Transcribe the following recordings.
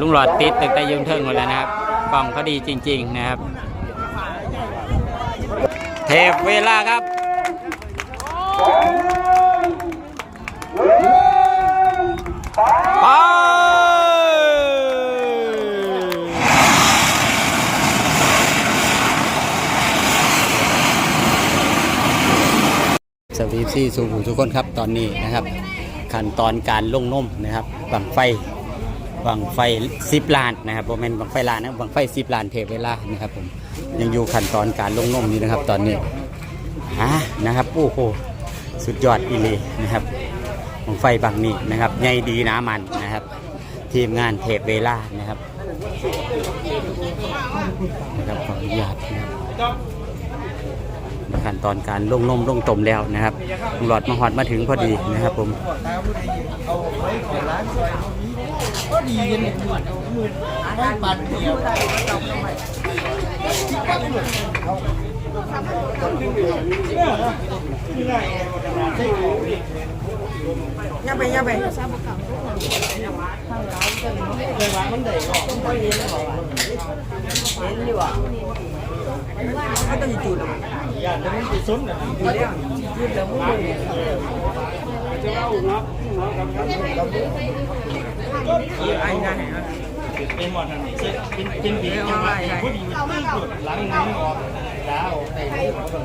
ลุงหลอดติดตึกแต่ยืมเทิงหมดแล้วนะครับกล่องเขาดีจริง ๆนะครับ เทปเวลาครับไปสวัสดีที่สูงทุกคนครับตอนนี้นะครับ ขั้นตอนการลงนมนะครับบังไฟ บังไฟสิบล้านนะครับโมเมนบังไฟล้านนะบังไฟสิบล้านเทเวลานะครับผมยังอยู่ขั้นตอนการลงนมอยู่นะครับ ตอนนี้อะนะครับโอ้โหสุดยอดอีหลีนะครับบังไฟบังนี้นะครับใหญ่ดีนะมันนะครับ ทีมงานเทเวลานะครับนะครับขออนุญาตนะครับขั้นตอนการลงนมลงตมแล้วนะครับหลอดมาหอดมาถึงพอดีนะครับผม ก็ดีกันเนี่ยไม่ปัดเดียวย่าไปย่าไปเห็นอยู่อะไม่ต้องอยู่จุดหรอกอย่าจะไม่ติดซุ้มนะอยู่แล้วยืดแล้วมึงไอ้นั่นฮะ เป็นหมดนั่นเซ็ตเป็นเป็นดีจังหวะพอดีหลังนี้ออกดาวแต่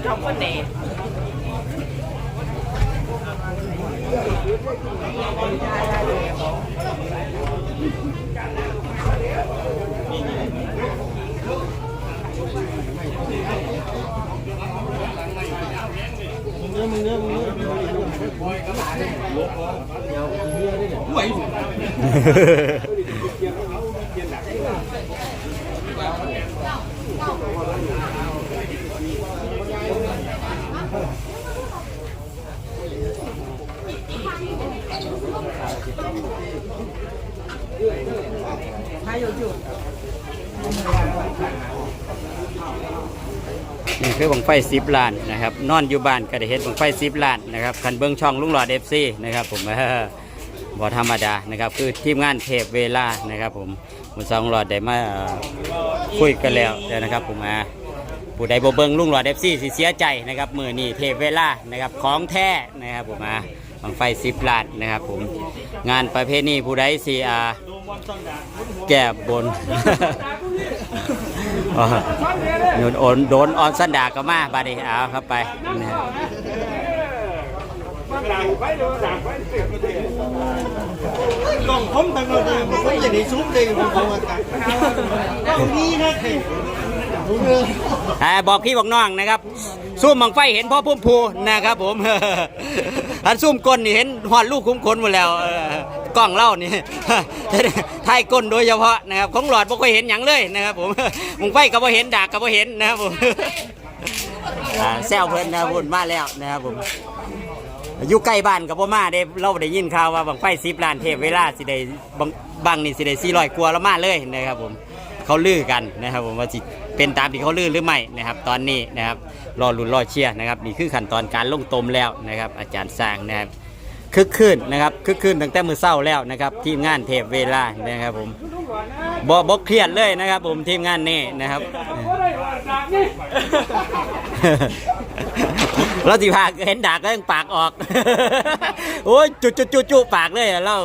เราคนเด็กเนื้อมึงเนื้อมึงเนื้อไหว ให้อยู่จุด นี่คือบังไฟสิบล้านนะครับ นอนอยู่บ้านก็ได้เห็นบังไฟสิบล้านนะครับคันเบิ้องช่องลุงหลอดเอฟซีนะครับผมเออ บอธรรมดานะครับ คือทีมงานเทปเวลานะครับผมมุสองหลอดได้มาคุยกันแล้วนะครับผมอ่าผู้ใดบ่เบิงลุงหลอดเอฟซีสิเสียใจนะครับมือนี่เทปเวลานะครับของแท้นะครับผมอ่าบังไฟสิบลานนะครับผมงานประเภทนี้ผู้ใดสิอ่าแก้บนโดนโอนโดนออนสันดาก็มาบาดนีเอาครับไปนะครับ ลองผมตั้งเลยผมไม่อยากได้ซุ้มเลยผมเอาอากาตรงนี้นะเฮ้ยผมเอออ่บอกพี่บอกน้องนะครับซุ่มบังไฟเห็นพ่อพุ่มพูนะครับ ผมอันซุ่มก้นนี่เห็นหอดลูกคุ้มขนหมดแล้วกล้องเล่านี่ถ่ายก้นโดยเฉพาะนะครับของหลอดบ่ค่อยเห็นหยังเลยนะครับ ผมบังไฟก็บ่เห็นดากก็บ่เห็นนะครับผมแซวเพิ่นนะพุ่นมาแล้วนะครับผม อยู่ใกล้บ้านกับพ่อมาได้เราได้ยินข่าวว่าบังไฟสิบล้านเทพเวลาสิได้บังบังนี่สิได้สี่ร้อยกว่าแล้วมาเลยนะครับผมเขาลือกันนะครับผมว่าสิเป็นตามที่เขาลือหรือไม่นะครับ ตอนนี้นะครับรอลุ้นรอเชียร์นะครับนี่คือขั้นตอนการลงตมแล้วนะครับ อาจารย์สร้างนะครับคึกคืนนะครับคึกคืนตั้งแต่มือเศร้าแล้วนะครับทีมงานเทพเวลานะครับผมบอบเครียดเลยนะครับ ผมทีมงานนี่นะครับ เราสิพาเห็นดากก็ยังปากออก โอ้ยจุจุจุจุปากเลยอะเรา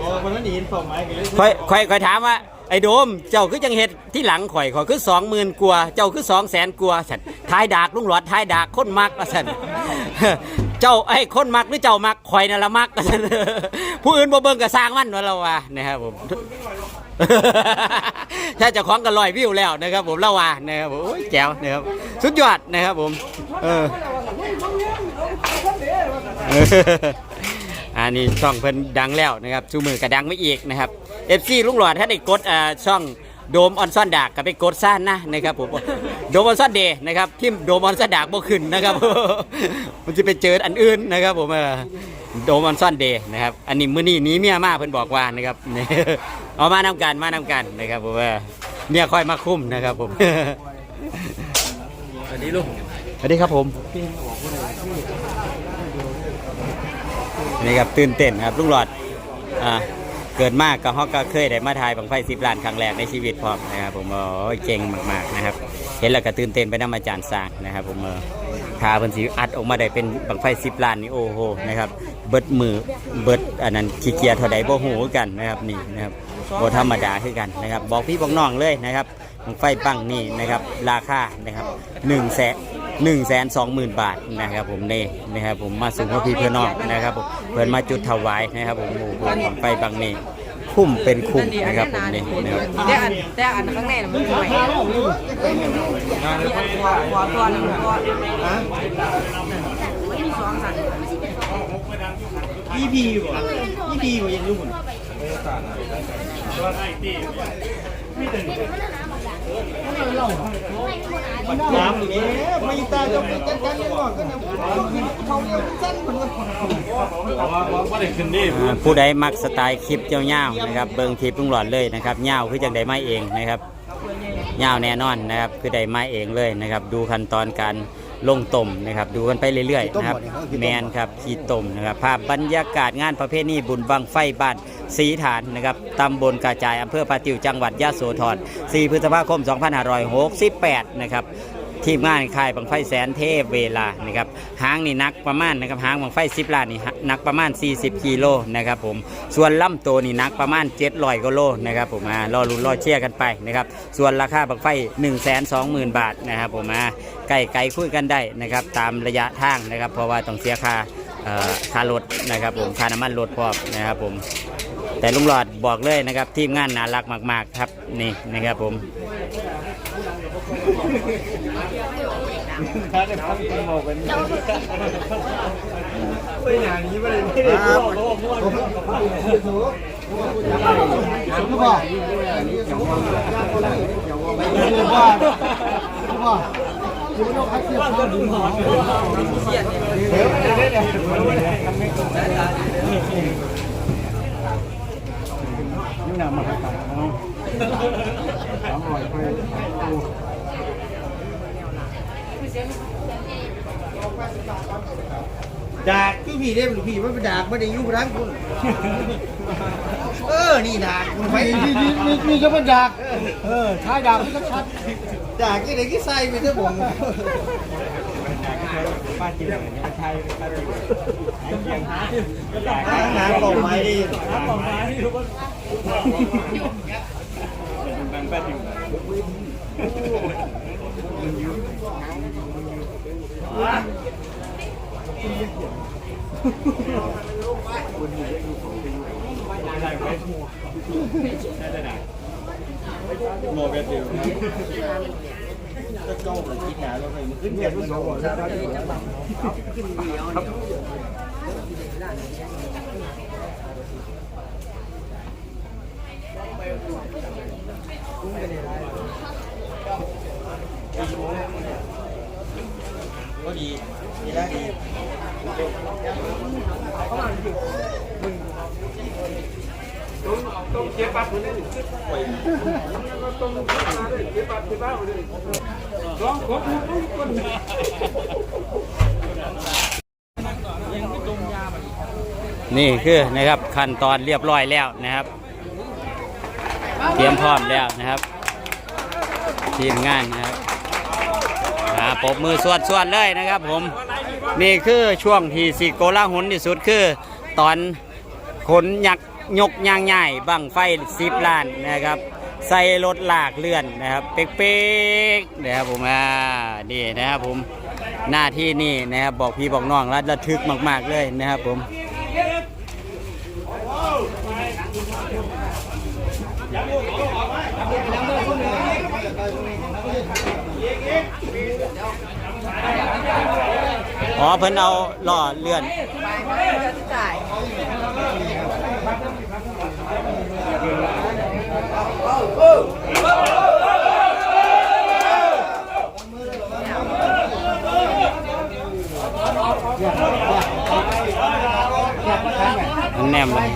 บอกมันไม่ได้ยินผมไหมกันเลยค่อยค่อยค่อยถามว่าไอ้โดมเจ้าคือจังเฮ็ดที่หลังข่อยข่อยคือสองหมื่นกว่าเจ้าคือสองแสนกว่าฉันทายดากลุงหลอดทายดากคนมักว่าฉันเจ้าไอ้คนมักหรือเจ้ามักข่อยนั่นละมักว่าฉันผู้อื่นบ่เบิ่งก็สร้างมันว่าเราว่านะครับผม ถ้าจะคล้องกันลอยวิวแล้วนะครับ ผมเล่าว่านะครับผมโอ้ยแจ๋วนะครับสุดยอดนะครับผม เอออันนี้ช่องเพิ่นดังแล้วนะครับชูมือก็ดังไม่อีกนะครับ FC ลุงหลอดถ้าได้กดอ่าช่องโดมออนซ่อนดากก็ไปกดซ่านนะนะครับผมโดมออนซ่อนเดย์นะครับพิมโดมออนซ่อนดากบ่ขึ้นนะครับมันจะไปเจออันอื่นนะครับ ผมเออโดมออนซ่อนเดย์นะครับอันนี้มื้อนี้หนีเมียมาเพิ่นบอกว่านะครับ เอามานำกันมานำกันนะครับผมเออเมียค่อยมาคุ้มนะครับผมสวัสดีลูกสวัสดีครับผมนี่ครับตื่นเต้นครับลุงหลอดอ่าเกิดมากก็ฮอกก็เคยได้มาถ่ายบังไฟสิบล้านครั้งแรกในชีวิตพร้อมนะครับผมโอ้ยเก่งมากๆนะครับ เห็นแล้วก็ตื่นเต้นไปน้ำอาจารย์สร้างนะครับ ผมเออถ้าเพิ่นสิอัดออกมาได้เป็นบังไฟสิบล้านนี่โอ้โหนะครับเบิดมือเบิดอันนั้นขี้เกียจเท่าใดบ่ฮู้คือกันนะครับนี่นะครับ บ่ธรรมดาคือกันนะครับบอกพี่บอกน้องเลยนะครับบังไฟปังนี่นะครับราคานะครับ1แสนหนึ่งแสนสองหมื่นบาทนะครับผมนี่นะครับผมมาสูงพระพี่เพื่อนน้องนะครับผมเพิ่นมาจุดถวายนะครับผมโอ้โหบังไฟปังนี่คุ้มเป็นคุ้มนะครับผมนี่นะครับแต่อันแต่อันข้างในน่ะมันสวยหัวหัวตัวนึงตัวฮะมีสองสันยี่พีบ่ยี่พีบ่ยังอยู่หมด น้ำนี่ไม่ตาจะไปจัดการยังก่อนก็ยังเขาเรียกสั้นคนว่าอ่าผู้ใดมักสไตล์คลิปยาวๆนะครับ เบิ่งคลิปลุงหลอดเลยนะครับยาวคือจังได้มาเองนะครับยาวแน่นอนนะครับ คือได้มาเองเลยนะครับ ดูขั้นตอนการ ลงต้มนะครับ ดูกันไปเรื่อยๆนะครับแมนครับขีดต้มนะครับภาพบรรยากาศงานประเภทนี้บุญบังไฟบ้านสีฐานนะครับตำบลกระจายอำเภอปาติวจังหวัดยะโสธร4พฤษภาคม 2568 นะครับ ทีมงานค่ายบังไฟแสนเทพเวลานะครับหางนี่นักประมาณนะครับหางบังไฟ10ล้านนี่นักประมาณ 40กิโลนะครับผมส่วนลำตัวนี่นักประมาณ700กิโลนะครับผมมารอลุ้นรอเชียร์กันไปนะครับส่วนราคาบังไฟ 1 2 0 0 0 0 บาทนะครับผมมาไก่ไก่คุยกันได้นะครับตามระยะทางนะครับเพราะว่าต้องเสียค่าเอ่อค่ารถนะครับผมค่าน้ำมันรถพร้อมนะครับผมแต่ลุงหลอดบอกเลยนะครับทีมงานน่ารักมาก ๆ ครับนี่นะครับผม ไปอย่างนี้ไม่ได้ไม่ได้ครับสมบ่ว่าว่าคุณต้องคัดเสียบดึงหอนี่นำมาครับสามร้อยไป ดากที่พี่เล่มหรือพี่มันเป็นดากไม่ได้ยุ่งร้านคุณเออนี่ดากคุณไปนี่นี่นี่นี่ก็เป็นดากเออใช้ดากที่ชัดดากที่ไหนที่ใส่ไปเถอะผมป้าจิ๋วเนี่ยใช่ป้าจิ๋วหาปล่องไม้ดิหาปล่องไม้ที่ทุกคนโมเบติว ก็เก้าเลยคิด หนาแล้วไงมันขึ้นเบียดมันสองวันก็ดีดีแล้วดีนี่คือนะครับขั้นตอนเรียบร้อยแล้วนะครับ เตรียมพร้อมแล้วนะครับทีมงานนะครับ ปบมือสวดสวดเลยนะครับผม นี่คือช่วงที่สีโกลาหุนที่สุดคือ ตอนขนยักยกยางใหญ่บังไฟสิบล้านนะครับ ใส่รถลากเลื่อนนะครับ เป๊กๆนะครับผมอ่านี่นะครับผมหน้าที่นี่นะครับบอกพี่บอกน้องรัดระทึกมาก ๆเลยนะครับผม อ๋อเพิ่นเอาล่อเลื่อนจ่ายมันแนมเลย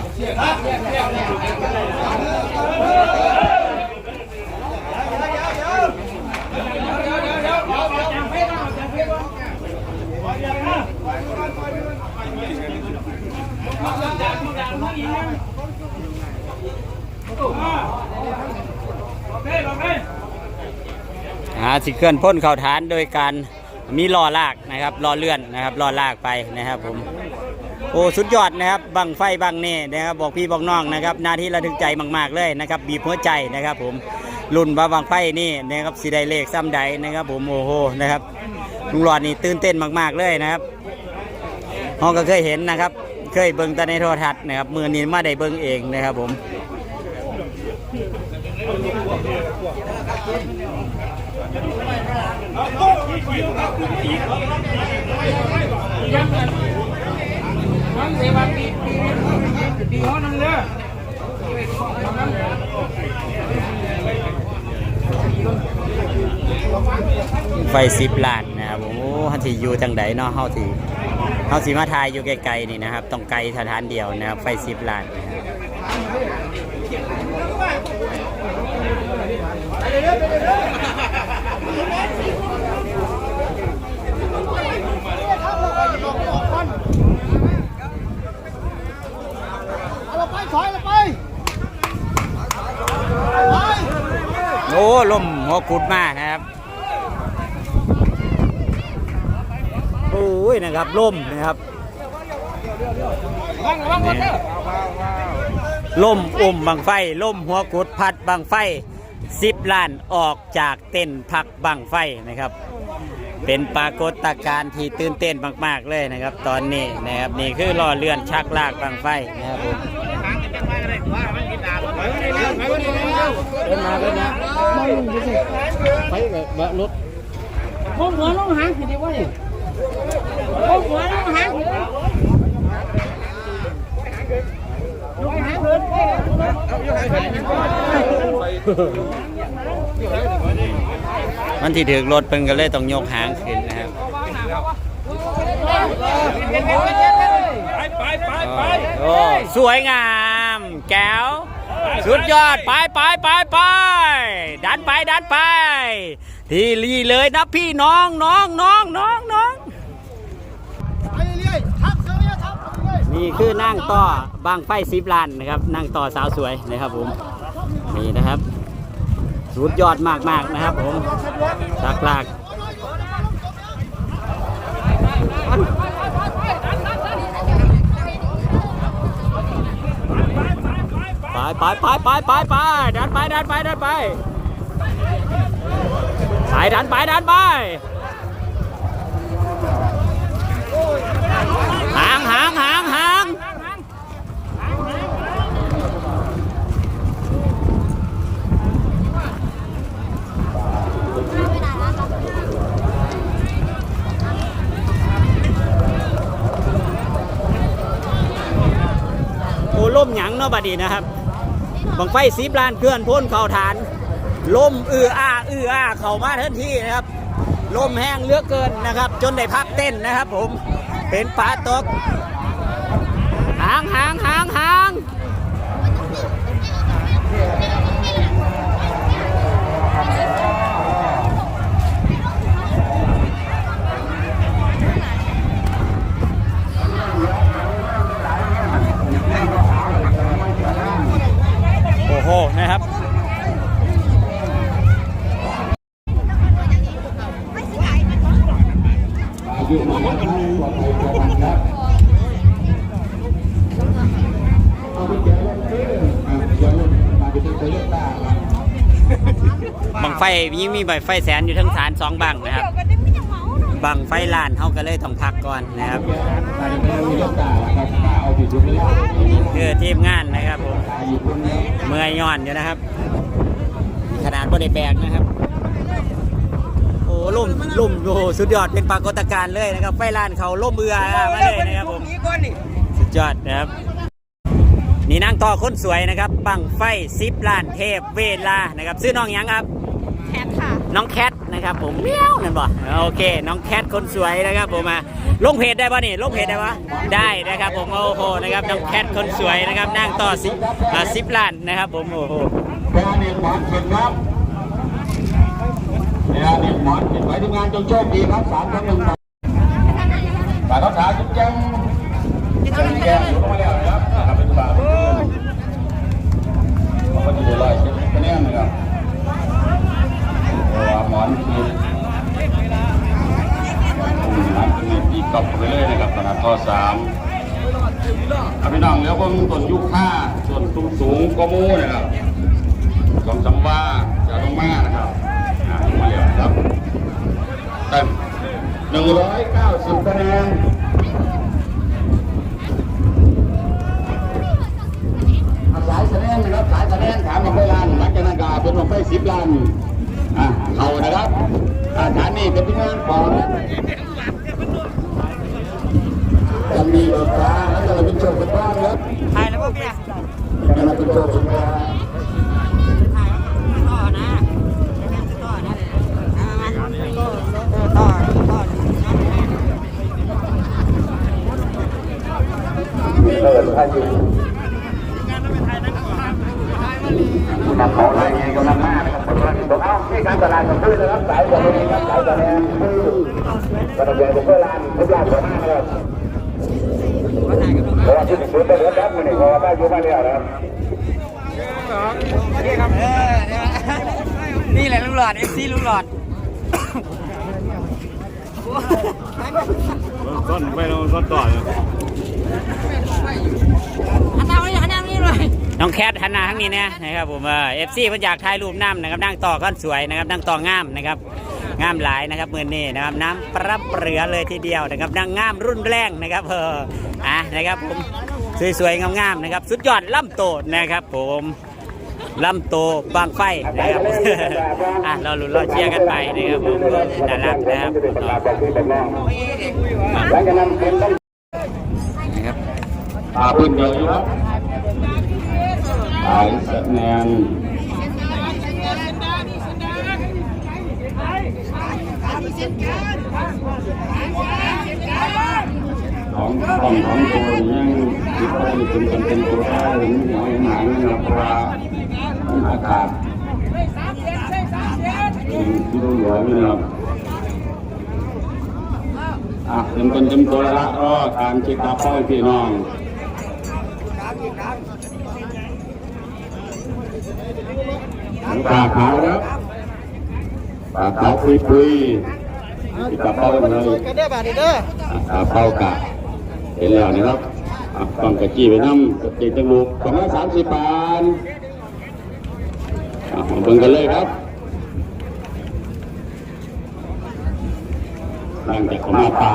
อ่าสิเคลื่อนพ่นเข่าฐานโดยการมีล้อลากนะครับล้อเลื่อนนะครับล้อลากไปนะครับผมโอ้สุดยอดนะครับบังไฟบังเน่นะครับบอกพี่บอกน้องนะครับหน้าที่ระทึกใจมาก ๆเลยนะครับบีบหัวใจนะครับผมรุ่นว่าบังไฟนี่นะครับสีไดเลขซ้ำใดนะครับผมโอ้โหนะครับลุงหลอดนี่ตื่นเต้นมาก ๆเลยนะครับห้องก็เคยเห็นนะครับ เคยเบิ่งแต่ในโทรทัศน์นะครับมือนี้มาได้เบิ่งเองนะครับผม ไฟสิบล้านนะครับ โอ้ฮันสิอยู่ทางใดเนาะเฮาสิเฮาสิมาทายอยู่ไกลๆนี่นะครับ ต้องไกลสถานเดียวนะครับ ไฟสิบล้านนะครับ โอ้ล่มหัวกุดมากนะครับโอ้ยนะครับล่มนะครับลมอุ่มบังไฟล่มหัวกุดพัดบังไฟสิบล้านออกจากเต้นพักบังไฟนะครับ เป็นปรากฏการณ์ที่ตื่นเต้นมาก ๆ เลยนะครับ ตอนนี้นะครับนี่คือล่อเลื่อนชักลากบังไฟนะครับผม เดินมาเดินมาพวกหัวลงหางคือดีวะนี่พวกหัวลงหางคือลงหางเลยมันที่ถือรถเพิ่นก็เลยต้องยกหางขึ้นนะครับโอ้สวยงาม แก้ว สุดยอด ไปไปไปไปดันไปดันไป ทีรีเลยนะพี่น้องน้องน้องน้องน้องไปเรื่อยๆทับเรื่อยๆทับเรื่อยนี่คือนั่งต่อบางไฟสิบล้านนะครับ นั่งต่อสาวสวยนะครับผมนี่นะครับ สุดยอดมากๆนะครับผมสักลาก ไปไปไปไปไปไปดันไปดันไปดันไปสายดันไปดันไปหางหางหางหางโอ้ล่มหยังเนาะบัดนี้นะครับ บังไฟสีบลานเคลื่อนพ้นเข่าฐาน ลมอืออ้าอืออาเข่ามาทันทีนะครับ ลมแห้งเลือกเกินนะครับ จนได้พักเต้นนะครับผม เป็นปลาตกหางหางหางหางโอ้โห นะครับ บัง ไฟยิ่งมีใบไฟแสนอยู่ทั้งฐานสองบังนะครับ บังไฟลานเขาก็เลยต้องพักก่อนนะครับคือทีมงานนะครับผมเมื่อยย่อนอยู่นะครับ ขนาดบริแบกนะครับโอ้ล่มล่มโอ้โหสุดยอดเป็นปรากฏการณ์เลยนะครับ ไฟลานเขาล่มเอือมาเลยนะครับผมนี่ก้อนนี่สุดยอดนะครับนี่นั่งต่อคนสวยนะครับ บังไฟซิปล้านเทพเวลานะครับ ซื้อน้องหยังครับแคทค่ะ น้องแคทนะครับผมเมี้ยวนั่นบ่โอเค น้องแคทคนสวยนะครับผมมาลงเพจได้ป่ะนี่ลงเพจได้ปะได้นะครับผมโอ้โหนะครับน้องแคทคนสวยนะครับนั่งต่อสิสิบล้านนะครับผมโอ้โหเวลาเด็กหมอนเห็นครับเวลาเด็กหมอนเห็นไว้ทีมงานจงโชคดีครับสามท่านหนึ่งฝากเขาถาจุ๊บแจ้งจะมีแก้วอยู่เข้ามาแล้วครับทำเป็นฝากเป็นเพื่อนเขาก็จะามเจ็ดสามเจ็ดอีกต่อไปเลยนะครับตลาดข้อสามอภิน้องแล้วก็ต้นยุค่าส่วนสูงสูงก็มูนะครับสองสามว่าจะลงมานะครับลงมาเร็วครับเต็มหนึ่งร้อยเก้าสิบคะแนนสายแสดงนะครับสายแสดงถามมาไปล้านหลังจากนั้นก็เป็นมาไปสิบล้าน เขานะครับอาฐานนี้เป็นที่งานของจะมีรถฟ้าแล้วก็เป็นโชว์เป็นบ้านครับถ่ายแล้วพวกเนี้ยจะมาเป็นโชว์เป็นบ้านต่อนะต่อนะเอามาต่อต่อต่อเปิดให้อ ยู่มาขอรายงานกำลังมานะครับผมว่าบอกเอ้าที่การตลาดของพืชนะครับสายตลาดครับสายตลาดพืชกระเบียงเพื่อลานทุกอย่างสวยมากนะครับเพราะว่าที่สุดเป็นเรื่องแบบนี้เพราะว่าได้อยู่มาแล้วนะครับนี่แหละลุงหลอดเอฟซีลุงหลอดต้นไปแล้วต้นต่อเลย น้องแคทหันหน้าทั้งนี้เนี่ยนะครับผมเอฟซีเพิ่นอยากถ่ายรูปน้ำนะครับนั่งต่อก้อนสวยนะครับนั่งต่องามนะครับงามหลายนะครับมือนี้นะครับน้ำประเปรือเลยทีเดียวนะครับนางงามรุ่นแรงนะครับเอออะนะครับผมสวยๆงามๆนะครับ สุดยอดล่ำโตนะครับ ผมล่ำโตบางไฟนะครับอะเราลุ้นเราเชียร์กันไปนะครับผมน่ารักนะครับหลังจากนั้นเป็นต้องนะครับตาพื้นเดียวอยู่ครับ สายสแนนของของของตัวยังคิดว่าเป็นเป็นเป็นตัวได้หรือหอย หางนะครับเพราะว่าอากาศที่ต้องเหลือนี่นะครับต็มเป็นเต็มตัวแล้วละรอการเช็คอัพให้พี่น้องปากขาวครับปากขาวคุยคุยๆติดกระเป๋าเลยกันได้บาทเด้ออ่าเป้ากะเห็นแล้วนะครับอะต้องกะจีไปน้ำกะจี้จมูกสองร้อยสามสิบบาทอะมาเบิ่งกันเลยครับหลังจากขมาป่า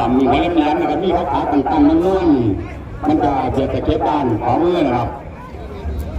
ดำๆมีหัวแหลมๆนะครับมีขาวๆต่างๆนุ่นๆมันจะเบียดตะเก็บด้านขวามือนะครับ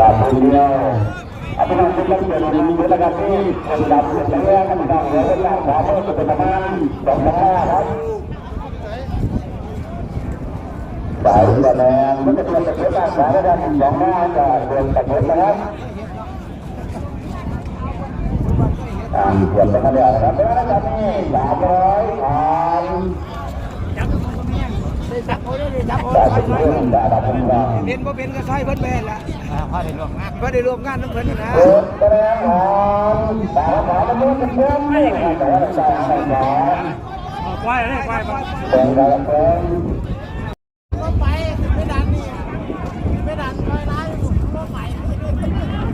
ลางหนึ่งกลางตัวไม่ได้แต่มีขาวอีกกับกลางตัวไม่ได้ครับสองร้อยครับแปดสิบแก้มบาทเราหนึ่งตาหางหนึ่งเศร้าอันนี้เราไม่อยากเราเราไม่แย่งเราแย่งเราไม่แย่งกันได้เสองร้อยแต่ห้าร้อยเป็นเงินหนึ่งนะสองร้อยเป็นพันบาทจัดเลยครับบาทเดียว Apa yang kita sudah dimulai lagi, sudah selesai kan sudah selesai, baru teman-teman, teman-teman. Baik dan kita sudah selesai, baru dan teman-teman, dan teman-teman. Dan buat teman ya, sampai mana kami, bagai, dan. Tapi tidak ada peluang. เป็นบ่เป็นก็ใช่เพิ่นแม่นละพอได้ร่วมงานพอได้ร่วมงานน้ำเพิ่นนี่นะความสามารถมุ่งเป็นเพื่อนแต่ว่าใจใส่หมอนควายเลยควายมา เป็นระเบิด ไปไม่ดันนี่ไม่ดันคอยร้ายก็ไปไม่ดัน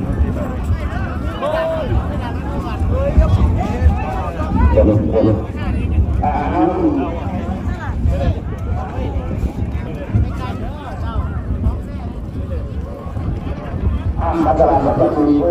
ไม่ดันไม่ดันเฮ้ยก็ เดี๋ยวเดี๋ยวอ่าอันตราย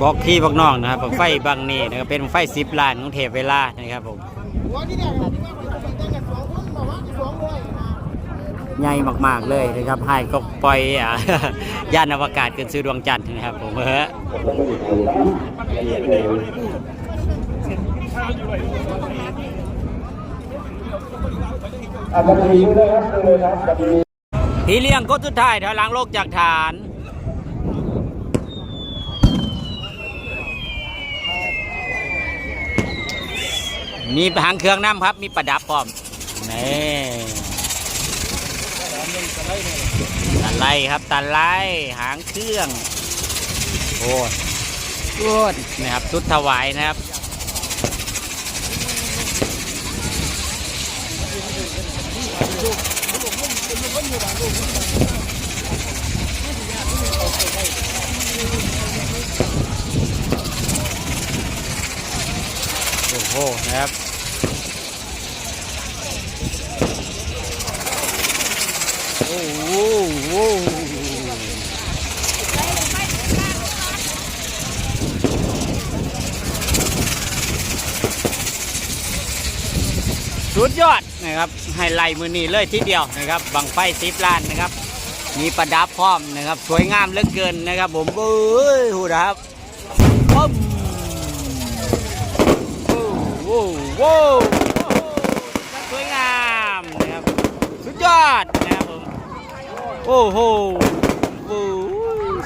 บ่งกันคนละหน่อยทำมาแบบนี้เอาช่วยกันเอาไปเลยครับต่องหน้าพ่อเปลี่ยนบอกพี่บอกน้องนะครับบอกไฟบางนี่นะครับเป็นไฟสิบล้านของเทพเวลานะครับผมใหญ่มากๆเลยนะครับให้ก็ปล่อยอ่ายานอวกาศขึ้นสู่ดวงจันทร์นะครับผมเฮ้อพี่เลี้ยงก็สุดท้ายถอยหลังโลกจากฐาน มีหางเครื่องน้ำครับ มีประดับพร้อมนี่ตันไลครับตันไลหางเครื่องโอ้ยโอ้ยนะครับชุดถวายนะครับโอ้โหนะครับโอ้โหโอ้สุดยอดนะครับให้ไล่มือนี้เลยทีเดียวนะครับบังไฟสิบล้านนะครับ มีประดับพร้อมนะครับ สวยงามเหลือเกินนะครับ ผมเอ้ยหูนะครับปุ๊ม โว้วโว้วสวยงามนะครับสุดยอดนะครับผมโอ้โหโอ้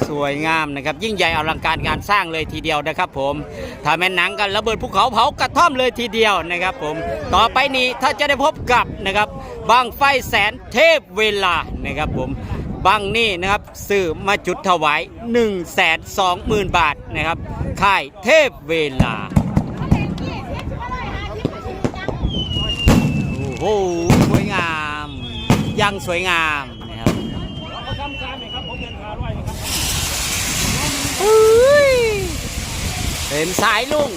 สวยงามนะครับ ยิ่งใหญ่อลังการงานสร้างเลยทีเดียวนะครับ ผมถ้าแม่นหนังกันระเบิดภูเขาเผากระท่อมเลยทีเดียวนะครับ ผมต่อไปนี้ถ้าจะได้พบกับนะครับบางไฟแสนเทพเวลานะครับผมบางนี่นะครับสื่อมาจุดถวาย 1 2 0 0 0 0 บาทนะครับค่ายเทพเวลา โหสวยงามยังสวยงามนะครับเขาทำการไหนครับผมเดินขาด้วยนะครับอุ้ยเป็นสายลุง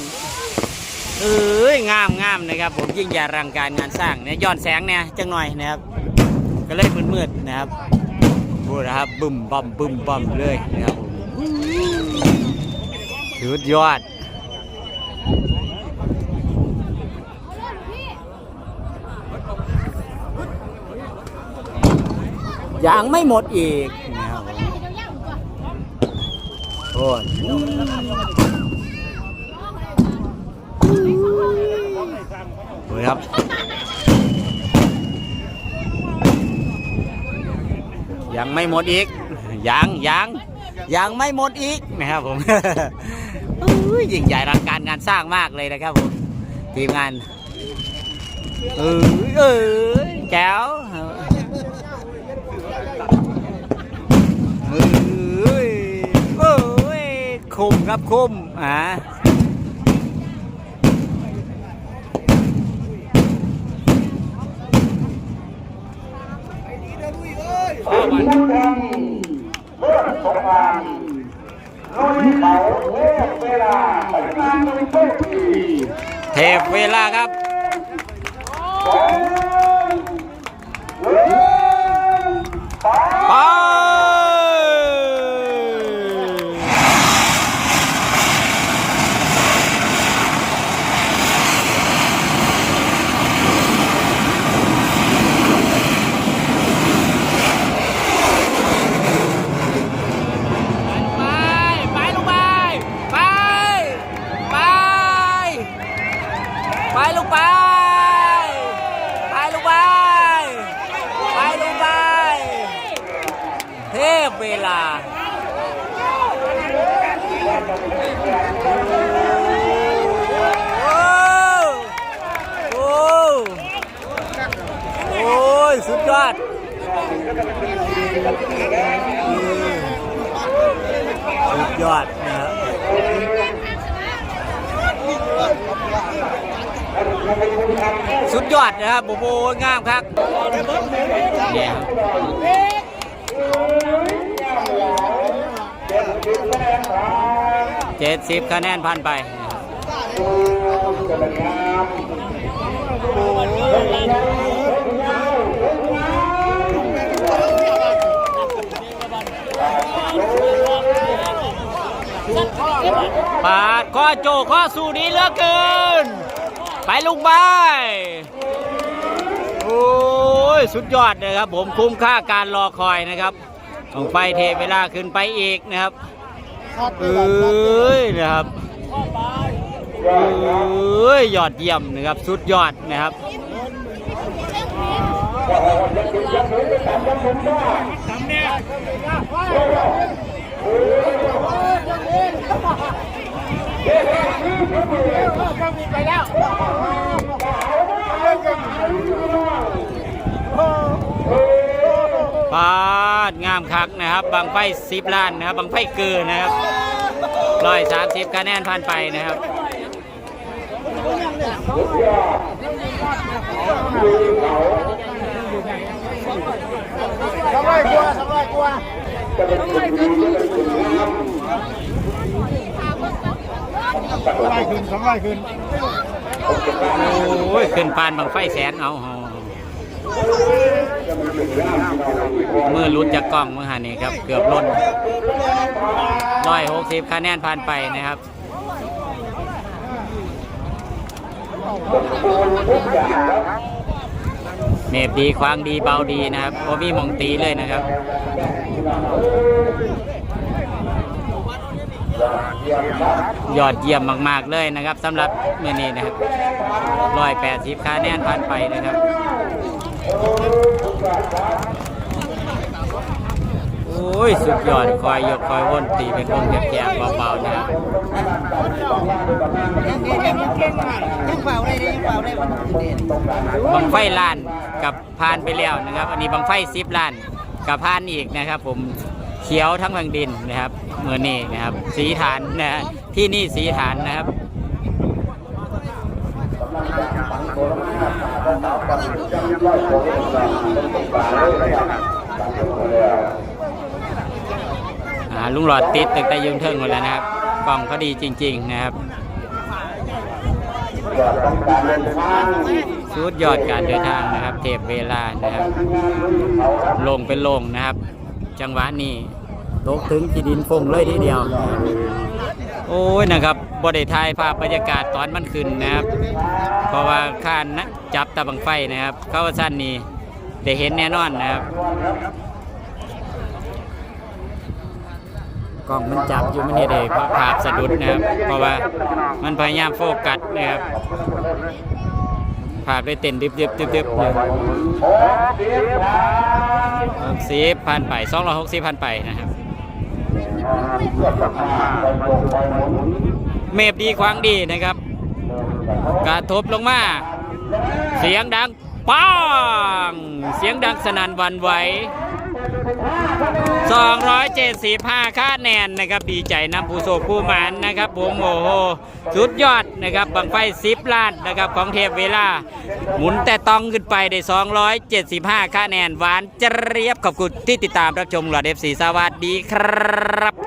เอ้ยงามงามนะครับ ผมยิ่งใหญ่อลังการงานสร้างเนี่ยย้อนแสงเนี่ยจังหน่อยนะครับ ก็เลยมืดๆนะครับพูดนะครับบึมบั่มบึมบั่มเลยนะครับสุดยอด ยังไม่หมดอีกนะครับโอ้ยโอ้ยครับยังไม่หมดอีกยังยังยังไม่หมดอีกนะครับผมอุ้ยยิ่งใหญ่รังการงานสร้างมากเลยนะครับผมทีมงานเออเออแก้ว เอ้ยเอ้ยคมครับคุมอ่าสีน้ำแดงเลือดสงครามลุยเขาเลือกเวลาไปงานโดยโชคดีเทพเวลาครับไปไปลงไปไปไปไปลงไปไปลงไปไปลงไป เทพเวลา โอ้โอ้โอ้ย สุดยอด สุดยอดนะครับสุดยอดนะครับโอ้โหงามครับเนี่ยเจ็ดสิบคะแนนพันไปนะครับปาดข้อโจข้อสู้นี้เหลือเกิน ไปลุงไปโอ้ยสุดยอดเลยครับ ผมคุ้มค่าการรอคอยนะครับต้องไฟเทเวลาขึ้นไปอีกนะครับเอ้ยนะครับเอ้ยยอดเยี่ยมนะครับ สุดยอดนะครับ ปาดงามคักนะครับบังไฟสิบล้านนะครับบังไฟเกินนะครับร้อยสามสิบคะแนนผ่านไปนะครับสองร้อยกว่าสองร้อยกว่า โอ้ยขึ้นปานบังไฟแสนเอาเอมือหลุดจากกล้องเมื่อหานี่ครับเกือบล้นร้อยหกสิบคะแนนผ่านไปนะครับเมฟดีควางดีเบาดีนะครับโอมีมองตีเลยนะครับ ยอดเยี่ยมมาก ๆ เลยนะครับสำหรับเมื่อนี้นะครับร้อยแปดสิบคะแนนผ่านไปนะครับโอ้ย สุดยอดคอยยกคอยวนตีเป็นวงแคบๆเบาๆนะครับยังเก่งยังเก่งมาได้ยังเป่าได้มันเด่นบังไฟล้านกับพานไปแล้วนะครับ อันนี้บังไฟสิบล้านกับพานอีกนะครับ ผม ขียวทั้งแผ่นดินนะครับเมื่อนี้นะครับ สีฐานนะฮะที่นี่สีฐานนะครับลุงหลอดติดตึกแต่ยืนเทิงหมดแล้วนะครับกล่องเขาดีจริง ๆนะครับสุดยอดการเดินทางนะครับ เทปเวลานะครับ ลงเป็นลงนะครับ จังหวะนี้ ตกถึงจีดินฟงเลยทีเดียว โอ้ยนะครับบริทายภาพบรรยากาศตอนมันขึ้นนะครับ เพราะว่าข้านนะจับตะบังไฟนะครับ เข้าสั้นนี้ได้เห็นแน่นอนนะครับกล้องมันจับอยู่มันเห็นได้ภาพสะดุดนะครับ เพราะว่ามันพยายามโฟกัสนะครับภาพได้เต้นดิบดิบดิบดิบเลยหกสิบพันไปสองร้อยหกสิบพันไปนะครับ เมฟดีควางดีนะครับ กระทบลงมา เสียงดังปังเสียงดังสนั่นวันไหว 275ค่าแนนนะครับดีใจนำผู้โศกผู้หมานนะครับผมโอ้โหสุดยอดนะครับบังไฟ10ล้านนะครับของเทพเวลา หมุนแต่ต้องขึ้นไปได้ 275ค่าแนนหวานเจรียบขอบคุณที่ติดตามรับชมหลอดเอฟซีสวัสดีครับ